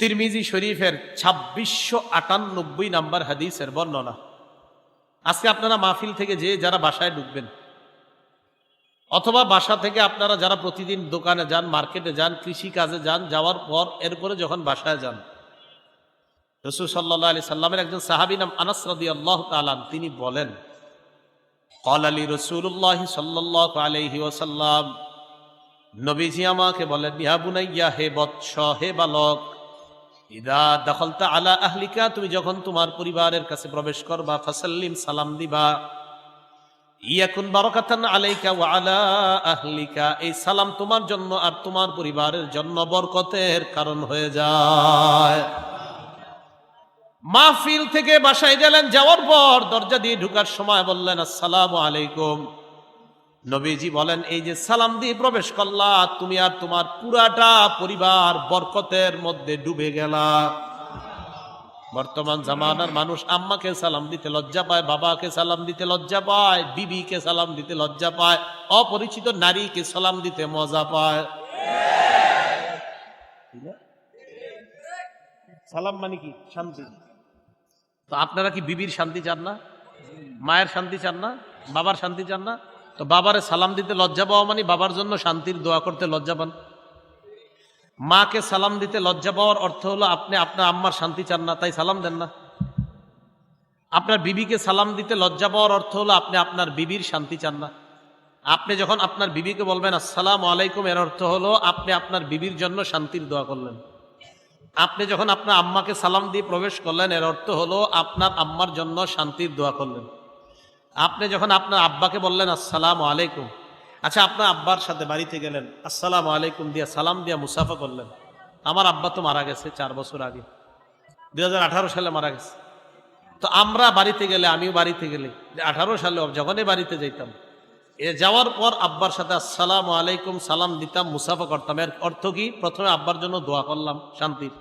তিরমিজি শরীফের ছাব্বিশশো আটানব্বই নাম্বার হাদিসের বর্ণনা। আজকে আপনারা মাহফিল থেকে যে যারা বাসায় ঢুকবেন, অথবা বাসা থেকে আপনারা যারা প্রতিদিন দোকানে যান, মার্কেটে যান কৃষি কাজে যান, যাওয়ার পর এরপরে যখন বাসায় যান, রসুল সাল্লাহ আলি সাল্লামের একজন সাহাবি নাম আনাস রাদি আল্লাহ তালান তিনি বলেন কল আলী রসুল্লাহ সাল্লাহ আলহি ওসাল্লাম নবীজি আমাকে বলেন ইহা বুনাইয়া, হে বৎস, হে বালক ইদা দখলতা আলা আহলিকা তুমি যখন তোমার পরিবারের কাছে প্রবেশ করবা, ফাসাল্লিম সালাম দিবা ইয়াকুন বারাকাতান আলাইকা ওয়া আলা আহলিকা এই সালাম তোমার জন্য আর তোমার পরিবারের জন্য বরকতের কারণ হয়ে যায়। মাহফিল থেকে বাসায় গেলেন, যাওয়ার পর দরজা দিয়ে ঢুকার সময় বললেন, আসসালামু আলাইকুম। নবীজি বলেন, এই যে সালাম দিয়ে প্রবেশ করলা, তুমি আর তোমার পুরাটা পরিবার বরকতের মধ্যে ডুবে গেলা। বর্তমান জামানার মানুষ আম্মাকে সালাম দিতে লজ্জা পায়, বাবাকে সালাম দিতে লজ্জা পায়, বিবিকে সালাম দিতে লজ্জা পায়, অপরিচিত নারীকে সালাম দিতে মজা পায়। সালাম মানে কি? শান্তি। তো আপনারা কি বিবির শান্তি চান না? মায়ের শান্তি চান না? বাবার শান্তি চান না? তো বাবারে সালাম দিতে লজ্জা পাওয়া মানে বাবার জন্য শান্তির দোয়া করতে লজ্জা পান। মাকে সালাম দিতে লজ্জা পাওয়ার অর্থ হলো আপনি আপনার আম্মার শান্তি চান না, তাই সালাম দেন না। আপনার বিবিকে সালাম দিতে লজ্জা পাওয়ার অর্থ হলো আপনি আপনার বিবির শান্তি চান না। আপনি যখন আপনার বিবিকে বলবেন, আসসালাম আলাইকুম, এর অর্থ হলো আপনি আপনার বিবির জন্য শান্তির দোয়া করলেন। আপনি যখন আপনার আম্মাকে সালাম দিয়ে প্রবেশ করলেন, এর অর্থ হলো আপনার আম্মার জন্য শান্তির দোয়া করলেন। আপনি যখন আপনার আব্বাকে বললেন, আসসালাম আলাইকুম। আচ্ছা আপনার আব্বার সাথে বাড়িতে গেলেন, আসসালাম আলাইকুম দিয়া সালাম দিয়া মুসাফা করলেন। আমার আব্বা তো মারা গেছে চার বছর আগে। দু হাজার আঠারো সালে মারা গেছে। তো আমরা বাড়িতে গেলে, আমিও বাড়িতে গেলে, আঠারো সালে যখনই বাড়িতে যাইতাম, এ যাওয়ার পর আব্বার সাথে আসসালাম আলাইকুম, সালাম দিতাম, মুসাফা করতাম। এর অর্থ কি? প্রথমে আব্বার জন্য দোয়া করলাম, শান্তির।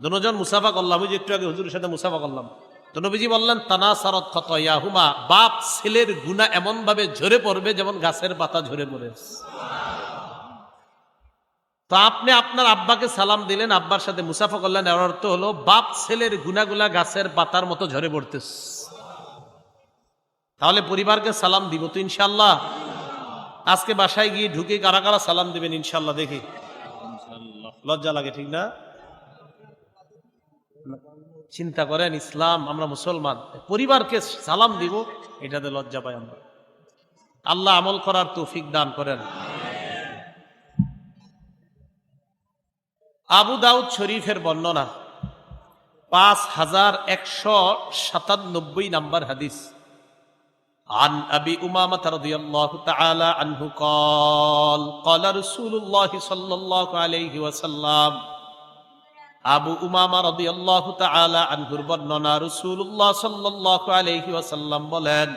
দুজন মুসাফা করলাম, ওই যে একটু আগে হুজুরের সাথে মুসাফা করলাম। তো নবীজি বললেন তানা সারত খত ইয়াহুমা বাপ ছেলের গুণা এমন ভাবে ঝরে পড়বে যেমন গাছের পাতা ঝরে পড়ে। তো আপনি আপনার আব্বাকে সালাম দিলেন, আব্বার সাথে মুসাফা করলেন, এর অর্থ হলো বাপ ছেলের গুনাগুলা গাছের পাতার মতো ঝরে পড়তেছে। তাহলে পরিবারকে সালাম দিব তো ইনশাল্লাহ আজকে বাসায় গিয়ে ঢুকে কারা কারা সালাম দিবেন ইনশাল্লাহ দেখি। লজ্জা লাগে, ঠিক না? চিন্তা করেন ইসলাম আমরা মুসলমান পরিবারকে সালাম দিব এটাতে লজ্জা পাই আমরা আল্লাহ আমল করার তৌফিক দান করেন আবু দাউদ শরীফের বর্ণনা পাঁচ হাজার একশো সাতানব্বই নাম্বার হাদিস عن أبي أمامة رضي الله تعالى عنه قال قال رسول الله صلى الله عليه وسلم আবু উমামা রাদিয়াল্লাহু তাআলা আনহুর বর্ণনা রাসূলুল্লাহ সাল্লাল্লাহু আলাইহি ওয়াসাল্লাম বলেন,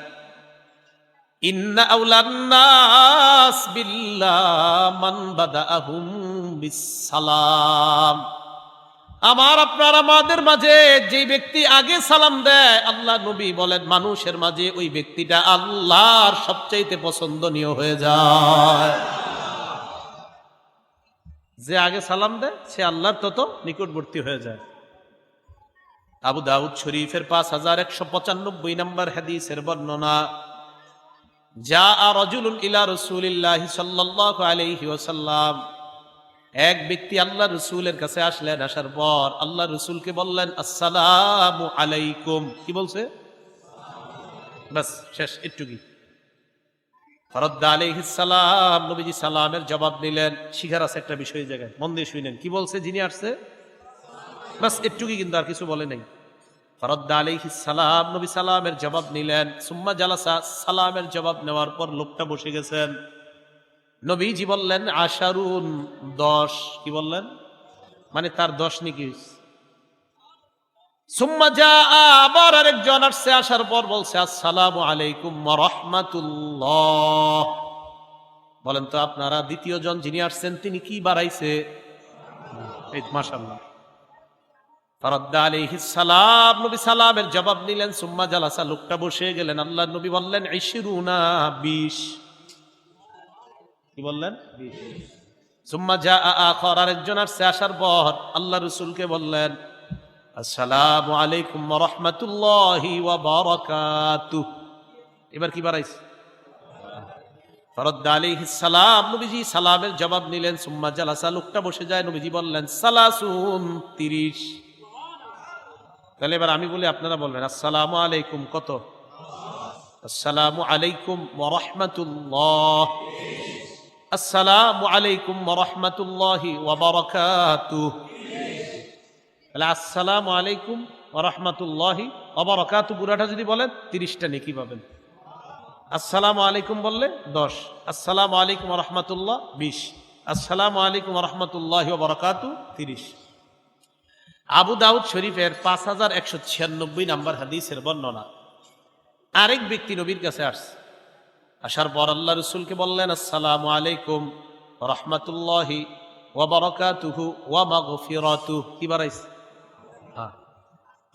ইন্না আউলান নাস আমার, আপনার, আমাদের মাঝে যে ব্যক্তি আগে সালাম দেয়, আল্লাহ নবী বলেন, মানুষের মাঝে ওই ব্যক্তিটা আল্লাহর সবচাইতে পছন্দনীয় হয়ে যায়। যে আগে সালাম দেয়, সে আল্লাহর তত নিকটবর্তী হয়ে যায়। আবু দাউদ শরীফের পাঁচ হাজার একশো পঁচানব্বই নম্বর হাদিসের বর্ণনা যা আর রজুলুন ইলা রসুলিল্লাহ সাল্লাহ আলাইহি ওসাল্লাম এক ব্যক্তি আল্লাহ রসুলের কাছে আসলেন, আসার পর আল্লাহ রসুলকে বললেন, আসসালাম আলাইকুম। কি বলছে? বাস, শেষ একটু ফরদ্দা আলাইহিসালাম নবীজি সালামের জবাব নিলেন শিখার আছে একটা বিষয় জায়গায়। মন দিয়ে শুনেন। কি বলছে? যিনি আসছে? বাস একটুকি কিন্তু আর কিছু বলে নাই। ফরদ্দা আলাইহিসালাম নবী সালামের জবাব নিলেন। সুম্মা জালাসা, সালামের জবাব নেওয়ার পর লোকটা বসে গেছেন। নবীজি বললেন, আশারুন, দশ। কি বললেন? মানে তার দশ নাকি সুম্মা আবার আরেকজন আসছে, আসার পর বলছে, আসসালামু আলাইকুম রহমাতুল্লাহ। বলেন তো, আপনারা দ্বিতীয় জন যিনি আসছেন, তিনি কি বাড়াইছে? আলাইহিস সালাম, নবী সালামের জবাব নিলেন, সুম্মা জালাসা, লোকটা বসে গেলেন। আল্লাহ নবী বললেন কি বললেন? সুম্মা যা আখর আরেকজন আসছে, আসার পর আল্লাহ রসুলকে বললেন আসসালামু আলাইকুম রহমতুল্লাহি ওয়া বারাকাতুহ। এবার কি বাড়াইছে? ফরদ্দ আলাইহিস সালাম। নবীজি সালামের জবাব নিলেন, সুম্মা জালাসা। লোকটা বসে যায়, নবীজি বললেন, সালাসুন তিরিশ। তাহলে এবার আমি বলি, আপনারা বলবেন, আসসালামু আলাইকুম কত? আসসালামু আলাইকুম ওরহমতুল্লাহ আসসালামু আলাইকুম ওরহমতুল্লাহি ওবরকাতু তাহলে আসসালামু আলাইকুম ওরহমতুল্লাহি ওবরকাতু পুরাটা যদি বলেন, তিরিশটা নেকি পাবেন। আসসালামু আলাইকুম বললে দশ। আসসালামু আলাইকুম রহমতুল্লাহ বিশ। আসসালামু আলাইকুম রহমতুল্লাহ বরকাতু তিরিশ। আবু দাউদ শরীফের পাঁচ হাজার একশো ছিয়ানব্বই নাম্বার হাদিসের বর্ণনা। আরেক ব্যক্তি নবীর কাছে আসছে। আসার পর আল্লাহ রসুলকে বললেন, আসসালামু আলাইকুম রহমতুল্লাহি ওবরকাতুহু ওয়া মাগফিরাতু কি বাড়াইছে?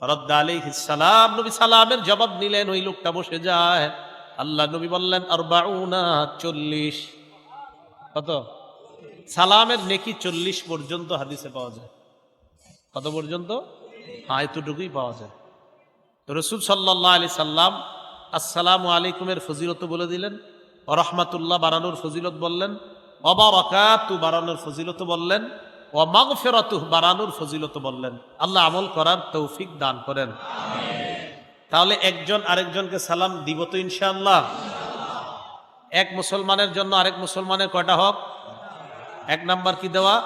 রদ্দ আলাইহিস সালাম, নবী সালামের জবাব নিলেন ওই লোকটা বসে যায়। আল্লাহ নবী বললেন আর বাউনা চল্লিশ। কত? সালামের নেকি চল্লিশ পর্যন্ত হাদিসে পাওয়া যায়। কত পর্যন্ত? হ্যাঁ এতটুকুই পাওয়া যায়। তো রসুল সাল্লাহ আলি সাল্লাম আসসালামু আলাইকুমের ফজিলত বলে দিলেন রহমাতুল্লাহ বাড়ানোর ফজিলত বললেন অবারকাতু বাড়ানোর ফজিলত বললেন ও মাগ ফেরাতু বাড়ানোর ফজিলত বললেন। আল্লাহ আমল করার তৌফিক দান করেন। তাহলে একজন আরেকজনকে সালাম দিব তো ইনশাআল্লাহ। এক মুসলমানের জন্য আরেক মুসলমানের কয়টা হক? এক নাম্বার কি দেওয়া?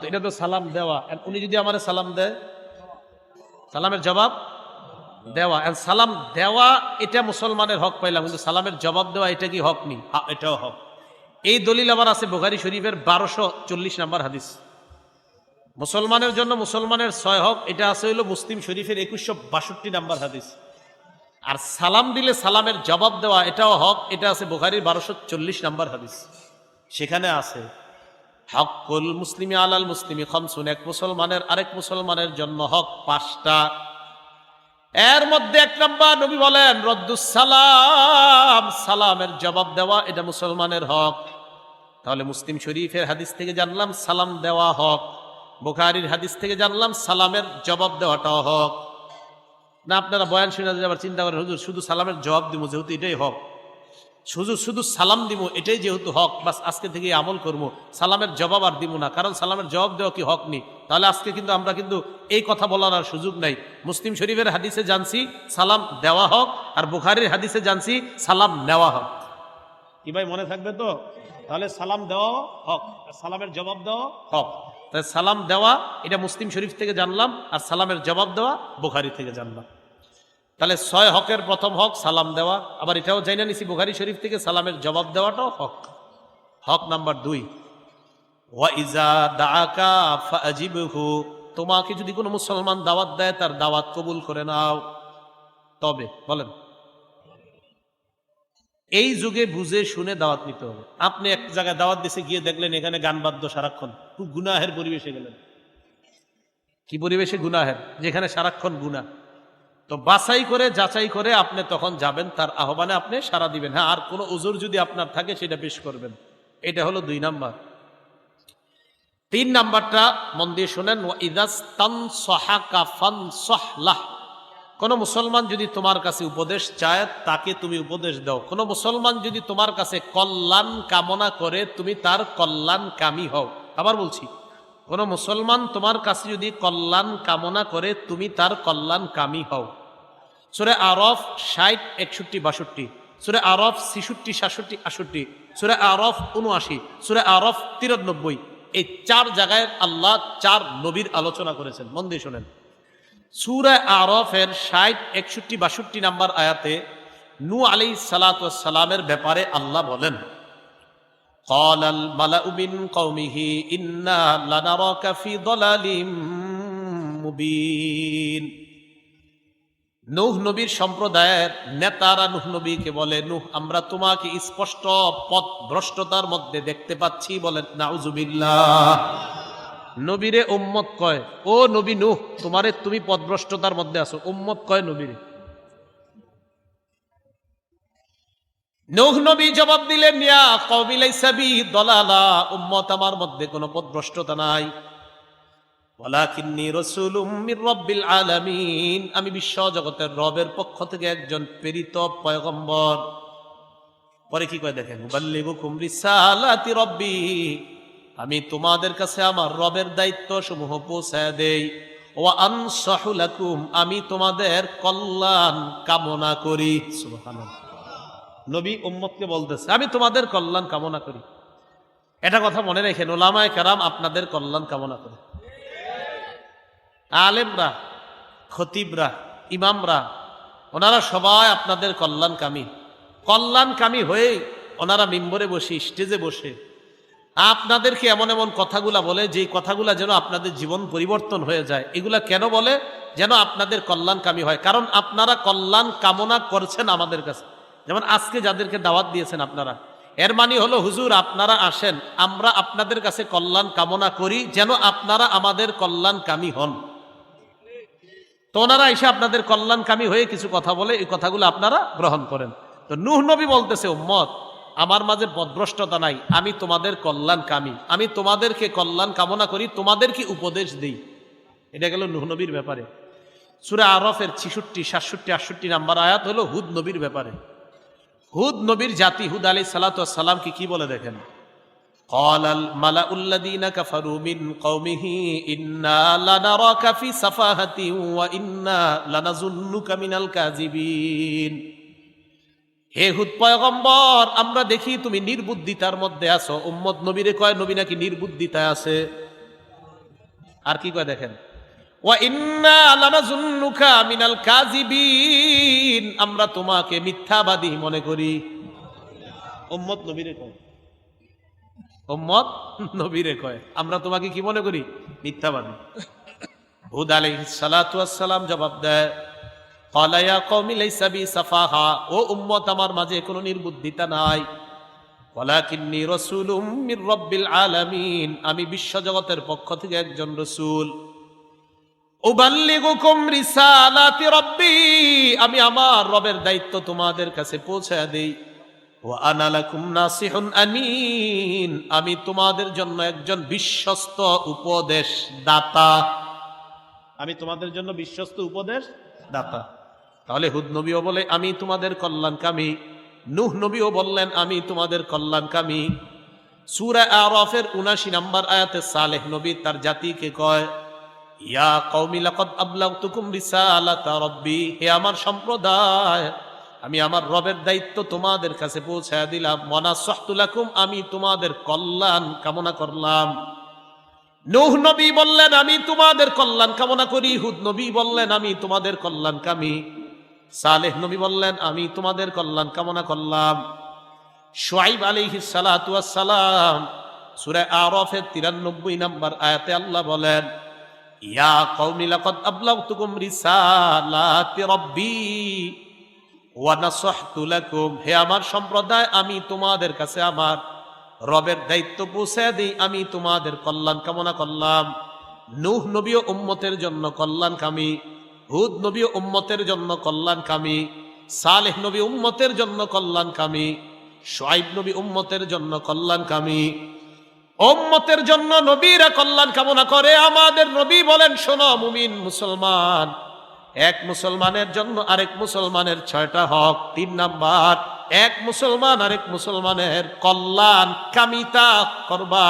তো এটা তো সালাম দেওয়া। উনি যদি আমার সালাম দেয়? সালামের জবাব? দেওয়া। সালাম দেওয়া এটা মুসলমানের হক পাইলাম কিন্তু সালামের জবাব দেওয়া এটা কি হক নি? হ্যাঁ, এটাও হক। এই দলিল আবার আছে বুখারি শরীফের বারোশো চল্লিশ নাম্বার হাদিস। মুসলমানের জন্য মুসলমানের ছয় হক, এটা আছে হইল মুসলিম শরীফের একুশশো বাষট্টি নাম্বার হাদিস। আর সালাম দিলে সালামের জবাব দেওয়া, এটাও হক, এটা আছে বোখারির বারোশো চল্লিশ নাম্বার হাদিস। সেখানে আছে হকুল মুসলিমি আলাল মুসলিমি খমসুন এক মুসলমানের আরেক মুসলমানের জন্য হক পাঁচটা। এর মধ্যে এক নম্বর নবী বলেন, রদ্দুস সালাম সালামের জবাব দেওয়া, এটা মুসলমানের হক। তাহলে মুসলিম শরীফের হাদিস থেকে জানলাম, সালাম দেওয়া হক। বুখারির হাদিস থেকে জানলাম, সালামের জবাব দেওয়াটাও হক। না, আপনারা বয়ান শুনে আবার চিন্তা করেন, হুজুর, শুধু সালামের জবাব দিব যেহেতু এটাই হক। শুধু শুধু সালাম দিব এটাই যেহেতু হক, বাস আজকে থেকে আমল করব সালামের জবাব আর দিব না, কারণ সালামের জবাব দেওয়া কি হক নেই তাহলে আজকে কিন্তু আমরা কিন্তু এই কথা বলার আর সুযোগ নাই। মুসলিম শরীফের হাদিসে জানছি, সালাম দেওয়া হক, আর বুখারির হাদিসে জানছি, সালাম নেওয়া হক। কি ভাই, মনে থাকবে তো? তাহলে সালাম দেওয়া হক সালামের জবাব দেওয়া হক। তাই সালাম দেওয়া, এটা মুসলিম শরীফ থেকে জানলাম, আর সালামের জবাব দেওয়া বুখারি থেকে জানলাম। তাহলে ছয় হকের প্রথম হক, সালাম দেওয়া। আবার এটাও জানা নিছি, বুখারি শরীফ থেকে সালামের জবাব দেওয়াটাও হক। হক নাম্বার দুই তোমাকে যদি কোনো মুসলমান দাওয়াত দেয়, তার দাওয়াত কবুল করে নাও। তবে, বলেন। এই যুগে বুঝে শুনে দাওয়াত নিতে হবে। আপনি এক জায়গায় দাওয়াত দিছে, গিয়ে দেখলেন এখানে গান বাদ্য সারাক্ষণ। খুব গুনাহের পরিবেশে গেলেন। কি পরিবেশে গুনাহের? যেখানে সারাক্ষণ গুনাহ। তো বাছাই করে, যাচাই করে আপনি তখন যাবেন, তার আহ্বানে আপনি সারা দিবেন। হ্যাঁ আর কোনো উজুর যদি আপনার থাকে, সেটা পেশ করবেন। এটা হলো দুই নাম্বার। তিন নাম্বারটা মন দিয়ে শোনেন কোন মুসলমান যদি তোমার কাছে উপদেশ চায়, তাকে তুমি উপদেশ দাও। কোন মুসলমান যদি তোমার কাছে কল্যাণ কামনা করে, তুমি তার কল্যাণ কামী হও। আবার বলছি, কোন মুসলমান তোমার কাছে যদি কল্যাণ কামনা করে, তুমি তার কল্যাণ কামী হও। সুরে আরফ ষাট, একষট্টি, বাষট্টি। সুরে আরফ ছিষট্টি, সাতষট্টি আষট্টি সুরে আরফ উনআশি সুরে আরফ তিরানব্বই। এই চার জায়গায় আল্লাহ চার নবীর আলোচনা করেছেন। মন দিয়ে শোনেন। সুরে আরফের ষাট একষট্টি বাষট্টি নাম্বার আয়াতে নু আলী সালাতামের ব্যাপারে আল্লাহ বলেন قال الملأ من قومه إنا لنراك في ضلال مبين নুহ নবীর সম্প্রদায়ের নেতারা নুহ নবীকে বলে নুহ আমরা তোমাকে স্পষ্ট পথ ভ্রষ্টতার মধ্যে দেখতে পাচ্ছি বলেন নাউজুবিল্লাহ নবীরে উম্মত কয়, ও নবী নুহ, তোমারে তুমি পথভ্রষ্টতার মধ্যে আছো। উম্মত কয় নবীরে। নূহ নবী জবাব দিলেন, ইয়া কওমি লাইসা বি দলালা, উম্মত আমার মধ্যে কোনো পথভ্রষ্টতা নাই। ওয়ালাকিন্নী রাসূলুম মির রাব্বিল আলামিন। আমি বিশ্ব জগতের রবের পক্ষ থেকে একজন প্রেরিত পয়গম্বর। পরে কি কয় দেখেন? মুবাল্লিগুকুম রিসালাতি রব্বি। আমি তোমাদের কাছে আমার রবের দায়িত্ব সমূহ পৌঁছায় দেই। ওয়া আনসাহু লাকুম, আমি তোমাদের কল্যাণ কামনা করি। নবী উম্মতকে বলতেছে, আমি তোমাদের কল্যাণ কামনা করি। এটা কথা মনে রেখেন ওলামায় কারাম আপনাদের কল্যাণ কামনা করে। আলেমরা, খতিবরা, ইমামরা, ওনারা সবাই আপনাদের কল্যাণকামী। কল্যাণকামী হয়ে ওনারা মিম্বরে বসে, স্টেজে বসে আপনাদেরকে এমন এমন কথাগুলা বলে যে কথাগুলা যেন আপনাদের জীবন পরিবর্তন হয়ে যায়, এগুলা কেন বলে? যেন আপনাদের কল্যাণকামী হয়। কারণ আপনারা কল্যাণ কামনা করছেন আমাদের কাছে। যেমন আজকে যাদেরকে দাওয়াত দিয়েছেন আপনারা। এর মানে হলো, হুজুর, আপনারা আসেন, আমরা আপনাদের কাছে কল্যাণ কামনা করি, যেন আপনারা আমাদের কল্যাণকামী হন। তো ওনারা এসে আপনাদের কল্যাণকামী হয়ে কিছু কথা বলে, এই কথাগুলো আপনারা গ্রহণ করেন। তো নুহ নবী বলতেছে, উম্মত আমার মাঝে বদভ্রষ্টতা নাই আমি তোমাদের কল্যাণকামী আমি তোমাদেরকে কল্যাণ কামনা করি তোমাদেরকে উপদেশ দিই এটা গেল নুহ নবীর ব্যাপারে সুরা আরফের ছিষট্টি সাতষট্টি আটষট্টি নাম্বার আয়াত হলো হুদ নবীর ব্যাপারে হুদ নবীর জাতি হুদ আলী সালাতামকে কি বলে দেখেন قال الملأ الذين كفروا من قومه إنا لنراك في سفاهة وإنا لنظنك من الكاذبين হে হুদ পয়গম্বর, আমরা দেখি তুমি নির্বুদ্ধিতার মধ্যে আছো। উম্মদ নবীরে কয়, নবী নাকি নির্বুদ্ধিতায় আছে? আর কি কয় দেখেন? মিনাল কাযিবিন। আমরা তোমাকে মিথ্যাবাদী মনে করি। উম্মত নবীরে কয়। উম্মত নবীরে কয়। আমরা তোমাকে কি মনে করি? মিথ্যাবাদী। হুদ আলাইহিস সালাতু জবাব দেয় কলায়া কমিলাই সাবি সাফাহা ও উম্মত, আমার মাঝে কোনো নির্বুদ্ধিতা নাই। ওলাকিন্নি রসুল উম্মির রব্বিল আলামিন আমি বিশ্বজগতের পক্ষ থেকে একজন রসুল। উবাল্লিগুকুম রিসালাতি রব্বি। আমি আমার রবের দায়িত্ব তোমাদের কাছে পৌঁছায় দেই। ও আনালাকুম নাসিহুন আমিন। আমি তোমাদের জন্য একজন বিশ্বস্ত উপদেশ দাতা আমি তোমাদের জন্য বিশ্বস্ত উপদেশ দাতা তাহলে হুদ নবীও বলে, আমি তোমাদের কল্যাণকামী। নুহ নবীও বললেন, আমি তোমাদের কল্যাণকামী। সুরা আরফের উনাশি নাম্বার আয়াতে সালেহ নবী তার জাতিকে কয়, ইয়া কওমি লাকাদ আবলাগতুকুম রিসালাতা রাব্বি। হে আমার সম্প্রদায়, আমি আমার রবের দায়িত্ব তোমাদের কাছে পৌঁছায় দিলাম। মনাসহতু লাকুম আমি তোমাদের কল্যাণ কামনা করলাম। নূহ নবী বললেন, আমি তোমাদের কল্যাণ কামনা করি। হুদ নবী বললেন, আমি তোমাদের কল্যাণ কামি সালেহ নবী বললেন, আমি তোমাদের কল্যাণ কামনা করলাম। সোয়াইব সালাতু সালাম সূরা আরফের 93 নম্বর আয়াতে আল্লাহ বলেন, ইয়া কওমি লাকাদ আবলাগতুকুম রিসালাতি রাব্বি ওয়া হে আমার সম্প্রদায়, আমি তোমাদের কাছে আমার রবের দায়িত্ব পৌঁছে দিই, আমি তোমাদের কল্যাণ কামনা করলাম। নূহ নবী ও উম্মতের জন্য কল্যাণকামী। হুদ নবী উম্মতের জন্য কল্যাণকামী, সালেহ নবী উম্মতের জন্য কল্যাণকামী, সোয়াইব নবী উম্মতের জন্য কল্যাণকামী। উম্মতের জন্য নবীরা কল্যাণ কামনা করে, আমাদের নবী বলেন, শোনো মুমিন মুসলমান, এক মুসলমানের জন্য আরেক মুসলমানের ছয়টা হক, তিন নাম্বার, এক মুসলমান আরেক মুসলমানের কল্যাণ কামিতা করবা।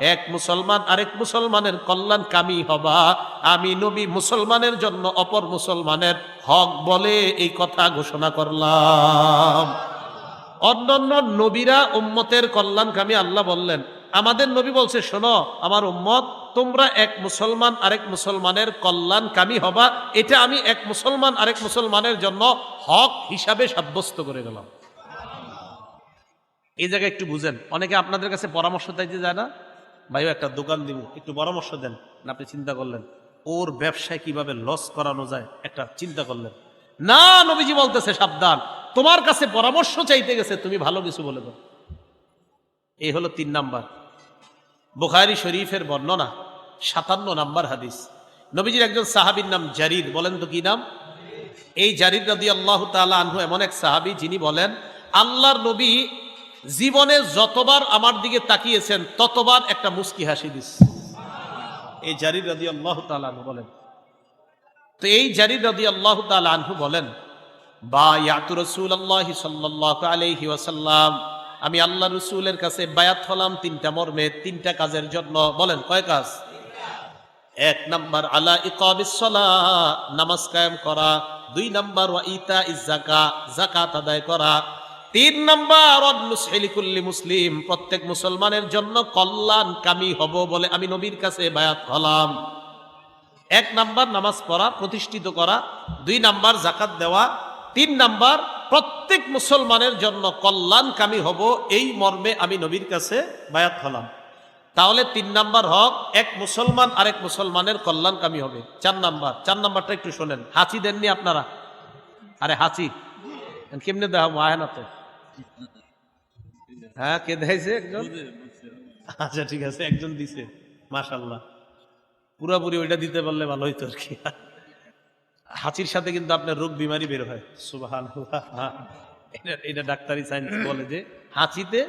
এক মুসলমান আরেক মুসলমানের কল্যাণ কামি হবা। আমি নবী মুসলমানের জন্য অপর মুসলমানের হক বলে এই কথা ঘোষণা করলাম। অন্যান্য নবীরা উম্মতের কল্যাণকামী আল্লাহ বললেন, আমাদের নবী বলছে, শোনো, আমার উম্মত, তোমরা এক মুসলমান আরেক মুসলমানের কল্যাণকামী হবা। এটা আমি এক মুসলমান আরেক মুসলমানের জন্য হক হিসাবে সাব্যস্ত করে গেলাম। এই জায়গায় একটু বুঝেন, অনেকে আপনাদের কাছে পরামর্শ চাইতে যায় না? ভাইও, একটা দোকান দিব, একটু পরামর্শ দেন। আপনি চিন্তা করলেন। ওর ব্যবসায় কীভাবে লস করানো যায়, একটা চিন্তা করলেন। না, নবীজি বলতেছে, সাবধান। তোমার কাছে পরামর্শ চাইতে গেছে, তুমি ভালো কিছু বলে দাও। এই হলো তিন নাম্বার। বুখারি শরীফের বর্ণনা, সাতান্ন নাম্বার হাদিস। নবীজির একজন সাহাবীর নাম জারিদ বলেন তো কি নাম? এই জারির রাদি আল্লাহ তালা আনহু এমন এক সাহাবি, যিনি বলেন, আল্লাহর নবী জীবনে যতবার আমার দিকে তাকিয়েছেন ততবার একটা মুস্কি হাসি দিস। এই জারির রাজি আল্লাহ তালু বলেন। তো এই জারির রাজি আল্লাহ তালু বলেন বা ইয়াতু রসুল আল্লাহ সাল্লাহ আলহি ওয়াসাল্লাম আমি আল্লাহ রসুলের কাছে বায়াত হলাম তিনটা মর্মে তিনটা কাজের জন্য। বলেন কয় কাজ? এক নাম্বার আলা ইকাবিসলা নামাজ কায়েম করা। দুই নাম্বার ওয়া ইতা ইজাকা জাকাত আদায় করা। তিন নাম্বার অন্নুসলিকুল্লি মুসলিম, প্রত্যেক মুসলমানের জন্য কল্যাণ কামি হব বলে আমি নবীর কাছে বায়াত হলাম। এক নাম্বার নামাজ পড়া, প্রতিষ্ঠিত করা, দুই নাম্বার জাকাত দেওয়া, তিন নাম্বার প্রত্যেক মুসলমানের জন্য কল্যাণকামী হব, এই মর্মে আমি নবীর কাছে বায়াত হলাম। তাহলে তিন নাম্বার হক, এক মুসলমান আরেক মুসলমানের কল্যাণকামী হবে। চার নাম্বার, চার নাম্বারটা একটু শোনেন। হাঁচি দেননি আপনারা? আরে হাঁচি। কেমনে দেওয়া মায়ানাতে হ্যাঁ কে দেখাইছে একজন? আচ্ছা ঠিক আছে, একজন দিছে মাশাল্লাহ পুরাপুরি ওইটা দিতে পারলে ভালো হইতো আর কি। হাঁচির সাথে কিন্তু আপনার রোগ বিমারি বের হয়। সুবাহান এটা- এটা ডাক্তারি সায়েন্স বলে যে হাঁচিতে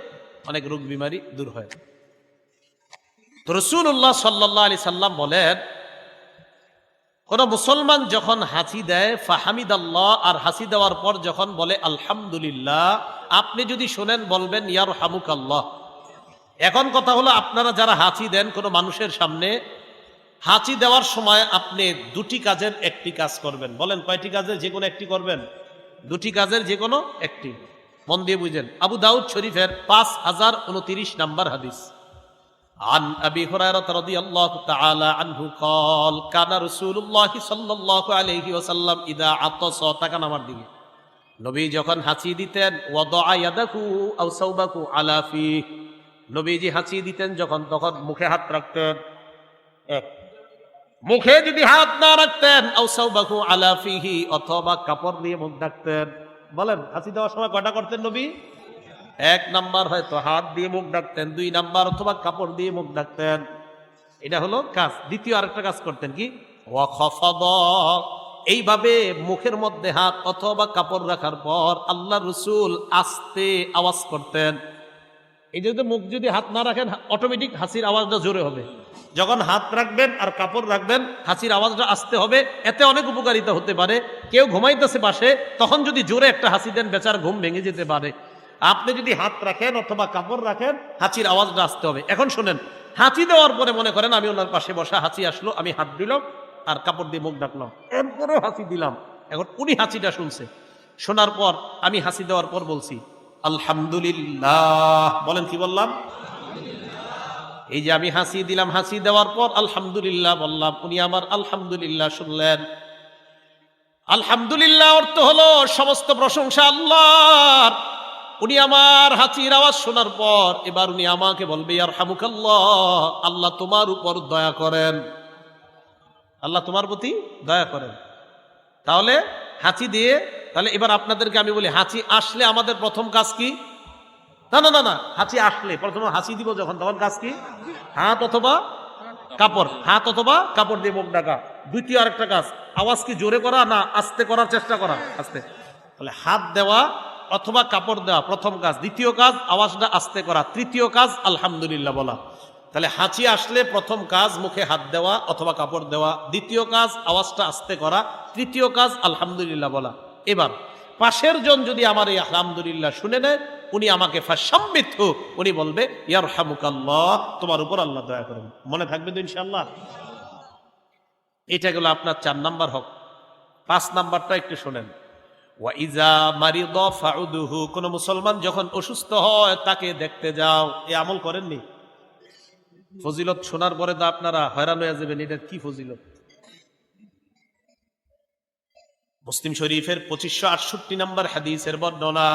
অনেক রোগ বিমারি দূর হয়। তো রসুল্লাহ সাল্লাহ আলি সাল্লাম বলেন কোন মুসলমান যখন হাঁচি দেয় ফাহামিদ আল্লাহ আর হাসি দেওয়ার পর যখন বলে, আলহামদুলিল্লাহ আপনি যদি শোনেন, বলবেন ইয়ার হামুক আল্লাহ এখন কথা হলো, আপনারা যারা হাঁচি দেন কোনো মানুষের সামনে হাঁচি দেওয়ার সময় আপনি দুটি কাজের একটি কাজ করবেন। বলেন, কয়টি কাজের? যে কোনো একটি করবেন। দুটি কাজের যে কোনো একটি। মন দিয়ে বুঝেন। আবু দাউদ শরীফের পাঁচ হাজার উনতিরিশ নাম্বার হাদিস। عن أبي هريرة رضي الله تعالى عنه قال كان رسول الله صلى الله عليه وسلم إذا عطس তাকান আমার দিকে নবী যখন হাঁচি দিতেন ওয়াদা ইয়াদাকু আও সাওবাকু আলা ফি নবীজি হাঁচি দিতেন যখন তখন মুখে হাত রাখতেন এক মুখে যদি হাত না রাখতেন আও সাওবাকু আলা ফিহি অথবা কাপড় দিয়ে মুখ ঢাকতেন বলেন হাঁচি দেওয়ার সময় কটা করতেন নবী এক নাম্বার হয়তো হাত দিয়ে মুখ ডাকতেন, দুই নাম্বার অথবা কাপড় দিয়ে মুখ ডাকতেন। এটা হলো কাজ। দ্বিতীয় আরেকটা কাজ করতেন কি? এইভাবে মুখের মধ্যে হাত অথবা কাপড় রাখার পর আল্লাহ রসুল আস্তে আওয়াজ করতেন। এই যদি মুখ যদি হাত না রাখেন অটোমেটিক হাসির আওয়াজটা জোরে হবে। যখন হাত রাখবেন আর কাপড় রাখবেন, হাসির আওয়াজটা আসতে হবে। এতে অনেক উপকারিতা হতে পারে। কেউ ঘুমাইতেছে বাসে তখন যদি জোরে একটা হাসি দেন, বেচার ঘুম ভেঙে যেতে পারে। আপনি যদি হাত রাখেন অথবা কাপড় রাখেন, হাঁচির আওয়াজটা আসতে হবে। এখন শোনেন, হাঁচি দেওয়ার পরে মনে করেন আমি ওনার পাশে বসা হাঁচি আসলো, আমি হাত দিলাম আর কাপড় দিয়ে মুখ ডাকলাম এরপরেও হাসি দিলাম। এখন উনি হাঁচিটা শুনছে। শোনার পর আমি হাসি দেওয়ার পর বলছি, আলহামদুলিল্লাহ। বলেন কি বললাম? এই যে আমি হাসি দিলাম হাসি দেওয়ার পর আলহামদুলিল্লাহ বললাম, উনি আমার আলহামদুলিল্লাহ শুনলেন। আলহামদুলিল্লাহ অর্থ হলো সমস্ত প্রশংসা আল্লাহর। উনি আমার হাঁচির আওয়াজ শোনার পর এবার উনি আমাকে বলবে আর হামুকাল্লাহ আল্লাহ তোমার উপর দয়া করেন। আল্লাহ তোমার প্রতি দয়া করেন। তাহলে হাঁচি দিয়ে, তাহলে এবার আপনাদেরকে আমি বলি হাঁচি আসলে আমাদের প্রথম কাজ কি? না না না না হাঁচি আসলে, প্রথমে হাসি দিব যখন, তখন কাজ কি? হাত অথবা কাপড়, হাত অথবা কাপড় দিয়ে মুখ ডাকা দ্বিতীয় আরেকটা কাজ, আওয়াজ কি জোরে করা না আস্তে করার চেষ্টা করা? আস্তে। তাহলে হাত দেওয়া অথবা কাপড় দেওয়া, প্রথম কাজ। দ্বিতীয় কাজ, আওয়াজটা আস্তে করা। তৃতীয় কাজ, আলহামদুলিল্লাহ বলা। তাহলে হাঁচি আসলে প্রথম কাজ, মুখে হাত দেওয়া অথবা কাপড় দেওয়া। দ্বিতীয় কাজ, আওয়াজটা আস্তে করা। তৃতীয় কাজ, আলহামদুলিল্লাহ বলা। এবার, পাশের জন যদি আমার এই আলহামদুলিল্লাহ শুনে নেয়, উনি আমাকে ফাঁসাম্মিত উনি বলবে ইয়ার হামুকাল্লাহ তোমার উপর আল্লাহ দয়া করেন। মনে থাকবে তো ইনশাল্লাহ এটা গেল আপনার চার নাম্বার হক। পাঁচ নাম্বারটা একটু শোনেন। ওয়াইজা মারিদ ফাউদুহু, কোন মুসলমান যখন অসুস্থ হয়, তাকে দেখতে যাও। এ আমল করেননি? ফজিলত শোনার পরে তো আপনারা হয়রান হয়ে যাবেন, এটার কি ফজিলত? মুসলিম শরীফের পঁচিশশো আটষট্টি নম্বর হাদিসের বর্ণনা।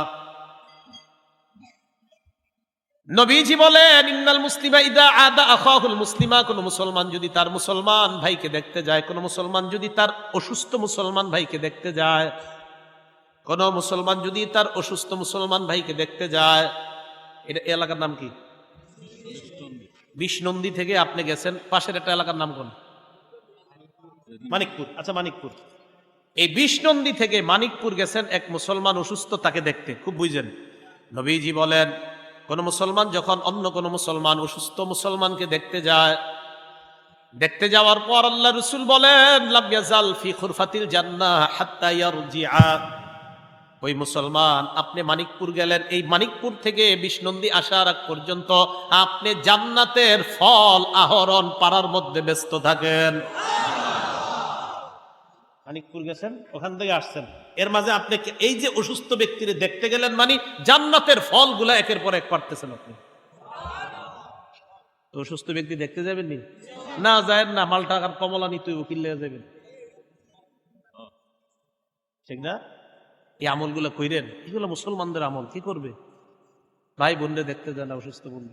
নবীজি বলেন, ইন্নাল মুসলিমা ইদা আদা আখাহুল মুসলিমা। কোন মুসলমান যদি তার মুসলমান ভাইকে দেখতে যায়, কোন মুসলমান যদি তার অসুস্থ মুসলমান ভাইকে দেখতে যায় কোন মুসলমান যদি তার অসুস্থ মুসলমান ভাইকে দেখতে যায়, এটা এলাকার নাম কি? বিষ্ণন্দী থেকে আপনি গেছেন, পাশের একটা এলাকার নাম কোন? মানিকপুর। আচ্ছা মানিকপুর। এই বিষ্ণন্দী থেকে মানিকপুর গেছেন এক মুসলমান অসুস্থ তাকে দেখতে, খুব বুঝেন। নবীজি বলেন, কোন মুসলমান যখন অন্য কোন মুসলমান অসুস্থ মুসলমানকে দেখতে যায়, দেখতে যাওয়ার পর আল্লাহ রসুল বলেন ইয়াজাল ফি খুরফাতিল জান্নাহ হাত্তা ইয়ারজিআ। ওই মুসলমান, আপনি মানিকপুর গেলেন, এই মানিকপুর থেকে বিষ্ণন্দী আসার আগ পর্যন্ত আপনি জান্নাতের ফল আহরণ পাড়ার মধ্যে ব্যস্ত থাকেন। মানিকপুর গেছেন, ওখান থেকে আসছেন। এর মাঝে আপনি এই যে অসুস্থ ব্যক্তিরে দেখতে গেলেন মানে জান্নাতের ফলগুলো একের পর এক পারতেছেন আপনি। অসুস্থ ব্যক্তি দেখতে যাবেন নি? না যায় না, মালটা আর কমলা নিতে উকিল যাবেন। ঠিক না? এই আমলগুলো কইরেন এগুলো মুসলমানদের আমল কি করবে? ভাই বোনরে দেখতে যান অসুস্থ বোন।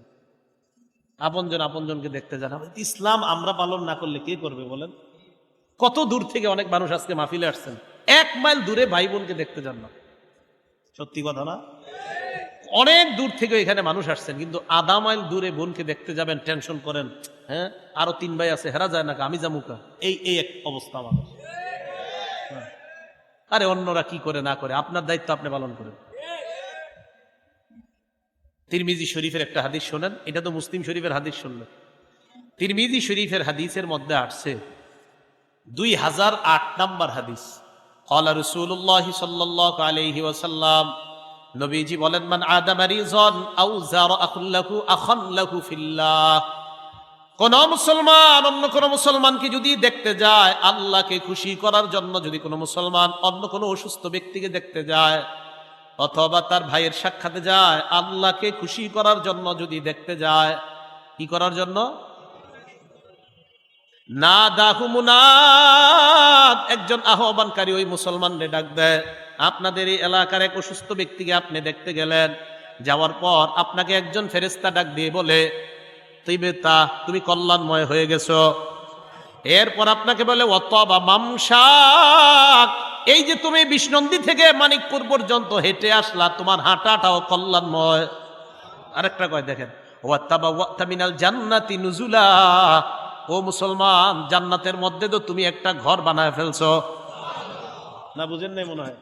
আপনজন আপনজনকে দেখতে যান। ইসলাম আমরা পালন না করলে কে করবে বলেন? কত দূর থেকে অনেক মানুষ আজকে মাহফিলে আসছেন। এক মাইল দূরে ভাই বোনকে দেখতে যান না। সত্যি কথা না? অনেক দূর থেকে এখানে মানুষ আসছেন কিন্তু আধা মাইল দূরে বোনকে দেখতে যাবেন টেনশন করেন হ্যাঁ? আরও তিন ভাই আছে হেরা যায় না আমি জামুকা এই এই এক অবস্থা আমাদের। আরে অন্যরা কি করে না করে? আপনার দায়িত্ব আপনি পালন করেন। তিরমিজি শরীফের একটা হাদিস শোনেন। এটা তো মুসলিম শরীফের হাদিস শুনলেন তিরমিজি শরীফের হাদিসের মধ্যে আসছে দুই হাজার আট নাম্বার হাদিস। কলা রসুল্লাহ সাল্লাহ আলহি ওসাল্লাম নবীজি বলেন, মান আদামারি জন আউ জার আখুল্লাহু আখল্লাহু ফিল্লাহ। কোন মুসলমান, অন্য কোন মুসলমানকে যদি দেখতে যায়, আল্লাহকে খুশি করার জন্য যদি কোনো মুসলমান অন্য কোনো অসুস্থ ব্যক্তিকে দেখতে যায়, অথবা তার ভাইয়ের সাক্ষাতে যায়, আল্লাহকে খুশি করার জন্য যদি দেখতে যায়, কি করার জন্য? না দাহু মুনাদ, একজন আহ্বানকারী ওই মুসলমানরে ডাক দেয়, আপনাদের এই এলাকার এক অসুস্থ ব্যক্তিকে আপনি দেখতে গেলেন, যাওয়ার পর আপনাকে একজন ফেরেস্তা ডাক দিয়ে বলে তুই বেতা তুমি কল্যাণময় হয়ে গেছো। এরপর আপনাকে বলে অতবা মামসাক এই যে তুমি বিষ্ণন্দী থেকে মানিকপুর পর্যন্ত হেঁটে আসলা তোমার হাঁটাটাও কল্যাণময়। আরেকটা কয় দেখেন ওয়াত্তামিনাল জান্নাতি নুজুলা। ও মুসলমান জান্নাতের মধ্যে তো তুমি একটা ঘর বানায় ফেলছো। না বুঝেন নাই মনে হয়।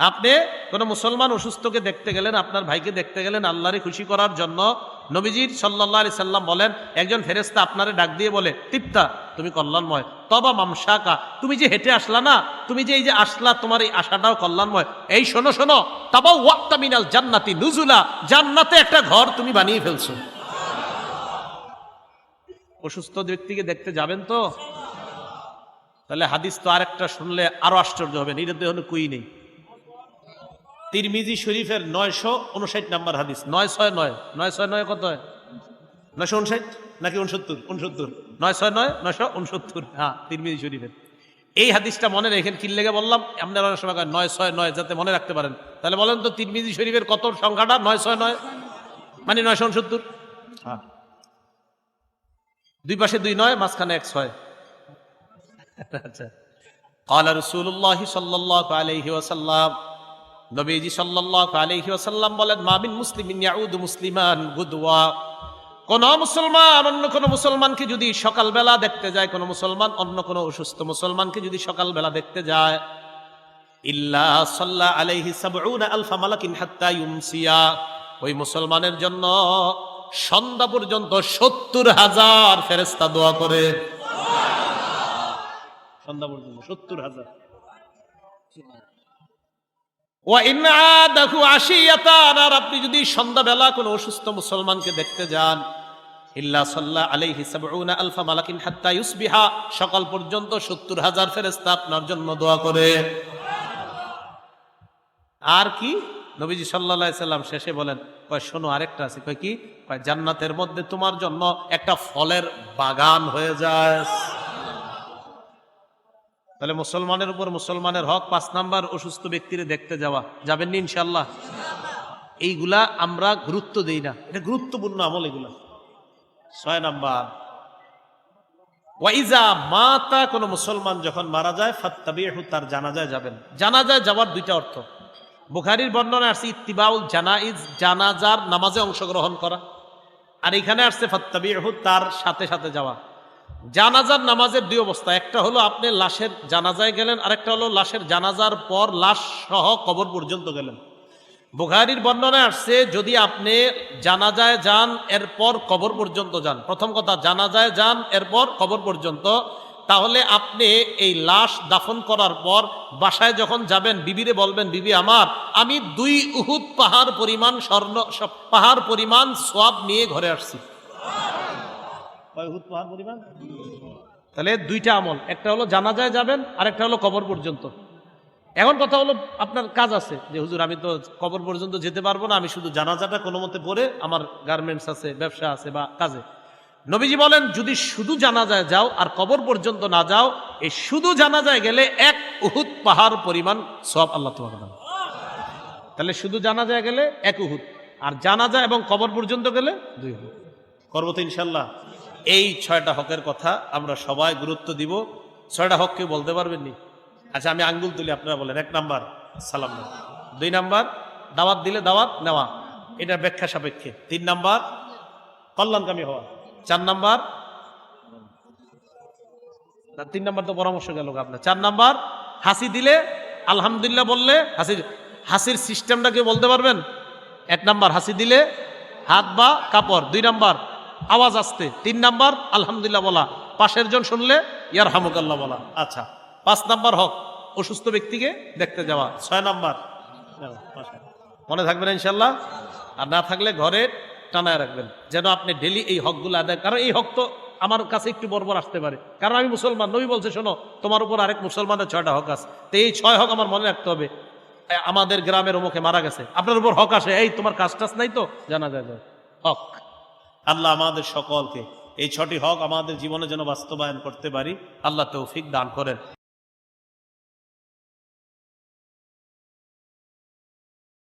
আপনি কোন মুসলমান অসুস্থকে দেখতে গেলেন আপনার ভাইকে দেখতে গেলেন আল্লাহরে খুশি করার জন্য নবীজির সাল্লাহ আলি সাল্লাম বলেন, একজন ফেরেস্তা আপনারে ডাক দিয়ে বলে, তিপ্তা, তুমি কল্যাণময়। তবা মামসাকা তুমি যে হেঁটে আসলা না, তুমি যে এই যে আসলা, তোমার এই আশাটাও কল্যাণময়। এই শোনো শোনো তাবা ওয়াক্তা মিনাল জান্নাতি নুজুলা, জান্নাতে একটা ঘর তুমি বানিয়ে ফেলছো। অসুস্থ ব্যক্তিকে দেখতে যাবেন তো? তাহলে হাদিস তো আরেকটা শুনলে আরও আশ্চর্য হবে তো কুই নেই। তিরমিজি শরীফের নয়শো উনষাট নাম্বার হাদিস নয় ছয় নয় নয় ছয় নয় কত হয় নয়শো উনষাট নাকি উনসত্তর উনসত্তর নয় ছয় নয় নয়শো উনসত্তর হ্যাঁ তিরমিজি শরীফের এই হাদিসটা মনে রেখেন কি লেগে বললাম আপনারা অনেক সময় কয় নয় ছয় নয় যাতে মনে রাখতে পারেন তাহলে বলেন তো তিরমিজি শরীফের কত সংখ্যাটা নয় ছয় নয় মানে নয়শো উনসত্তর হ্যাঁ দুই পাশে দুই নয় মাঝখানে এক ছয় আচ্ছা قال رسول الله صلى الله عليه وسلم নবীজি সাল্লাল্লাহু আলাইহি ওয়াসাল্লাম বলেন মামিন মুসলিমিন ইয়াউদু মুসলিমান গুদওয়া। কোন মুসলমান, অন্য কোন মুসলমানকে যদি সকালবেলা দেখতে যায়, কোন মুসলমান, অন্য কোন অসুস্থ মুসলমানকে যদি সকালবেলা দেখতে যায়, ইল্লা সাল্লা আলাইহি সাবউনা আলফা মালাকিন হাত্তা ইউমসিয়া। ওই মুসলমানের জন্য সন্ধ্যা পর্যন্ত সত্তর হাজার ফেরেস্তা দোয়া করে। সন্ধ্যা পর্যন্ত সত্তর হাজার। আর আপনি যদি সন্ধ্যাবেলা কোনো অসুস্থ মুসলমানকে দেখতে যান, ইল্লা সাল্লাহ আলাইহি সাবউনা আলফা মালাকিন হাত্তা সকাল পর্যন্ত সত্তর হাজার ফেরেস্তা আপনার জন্য দোয়া করে। আর কি? নবীজি সাল্লাম শেষে বলেন, কয়, শোনো, আরেকটা আছে, কয় কি? কয়, জান্নাতের মধ্যে তোমার জন্য একটা ফলের বাগান হয়ে যায়। তাহলে মুসলমানের উপর মুসলমানের হক পাঁচ নাম্বার অসুস্থ ব্যক্তিরে দেখতে যাওয়া। যাবেন নি ইনশাল্লাহ এইগুলা আমরা গুরুত্ব দেই না। এটা গুরুত্বপূর্ণ আমল এগুলা। ছয় নাম্বার। ওয়াইজা মাতা, কোন মুসলমান যখন মারা যায় ফাত্তাবিহু তার জানাজায় যাবেন। জানাজায় যাওয়ার দুইটা অর্থ। বুখারির বর্ণনা আসছে, ইত্তিবাউল জানাইজ, জানাজার নামাজে অংশগ্রহণ করা। আর এখানে আসছে ফাত্তাবিহু তার সাথে সাথে যাওয়া। জানাজার নামাজের দুই অবস্থা। একটা হলো আপনি লাশের জানাজায় গেলেন, আরেকটা হলো লাশের জানাজার পর লাশ সহ কবর পর্যন্ত গেলেন। বুখারির বর্ণনায় আসছে, যদি আপনি জানাজায় যান, এরপর কবর পর্যন্ত যান। প্রথম কথা, জানাজায় যান, এরপর কবর পর্যন্ত। তাহলে আপনি এই লাশ দাফন করার পর বাসায় যখন যাবেন, বিবিরে বলবেন, বিবি আমার, আমি দুই উহুদ পাহাড় পরিমাণ স্বর্ণ, পাহাড় পরিমাণ সোয়াব নিয়ে ঘরে আসছি। কয় উহুদ পাহাড় পরিমাণ? তাহলে দুইটা আমল একটা হলো জানাজায় যাবেন আর একটা হলো কবর পর্যন্ত। এখন কথা হলো আপনার কাজ আছে যে হুজুর আমি তো কবর পর্যন্ত যেতে পারব না আমি শুধু জানাজাটা কোনো মতে পরে আমার গার্মেন্টস আছে ব্যবসা আছে বা কাজে। নবীজি বলেন যদি শুধু জানাজায় যাও আর কবর পর্যন্ত না যাও এই শুধু জানাজায় গেলে এক উহুদ পাহাড় পরিমাণ সব আল্লাহ তোমাকে দেন। তাহলে শুধু জানাজায় গেলে এক উহুদ আর জানাজা এবং কবর পর্যন্ত গেলে দুই উহুদ। করব তো ইনশাল্লাহ এই ছয়টা হকের কথা আমরা সবাই গুরুত্ব দিব। ছয়টা হক কেউ বলতে পারবেন নি আচ্ছা আমি আঙ্গুল তুলি, আপনারা বলেন। এক নাম্বার, সালাম দুই নাম্বার, দাওয়াত দিলে দাওয়াত, নেওয়া। এটা ব্যাখ্যা সাপেক্ষে। তিন নাম্বার, কল্যাণকামী হওয়া। চার নাম্বার তিন নাম্বার তো পরামর্শ গেল আপনার। চার নাম্বার, হাসি দিলে, আলহামদুলিল্লাহ বললে, হাসি, হাসির সিস্টেমটা কেউ বলতে পারবেন? এক নাম্বার, হাসি দিলে, হাত বা কাপড়। দুই নাম্বার আওয়াজ আসতে। তিন নাম্বার, আলহামদুলিল্লাহ বলা। পাশের জন শুনলে ইয়ার হামুকাল্লাহ বলা। আচ্ছা পাঁচ নাম্বার হক, অসুস্থ ব্যক্তিকে দেখতে যাওয়া। ছয় নাম্বার। মনে থাকবেন ইনশাল্লাহ? আর না থাকলে ঘরে টানায় রাখবেন। যেন আপনি ডেলি এই হকগুলো আদায় কারণ এই হক তো আমার কাছে একটু বর্বর আসতে পারে। কারণ আমি মুসলমান, নবী বলছে, শোনো, তোমার উপর আরেক মুসলমানের ছয়টা হক আছে। তো এই ছয় হক আমার মনে রাখতে হবে। আমাদের গ্রামের অমুকে মারা গেছে। আপনার উপর হক আসে। এই তোমার কাজ টাজ নাই তো? জানা যায়। হক। আল্লাহ আমাদের সকলকে এই ছটি হক আমাদের জীবনে যেন বাস্তবায়ন করতে পারি, আল্লাহ তৌফিক দান করেন।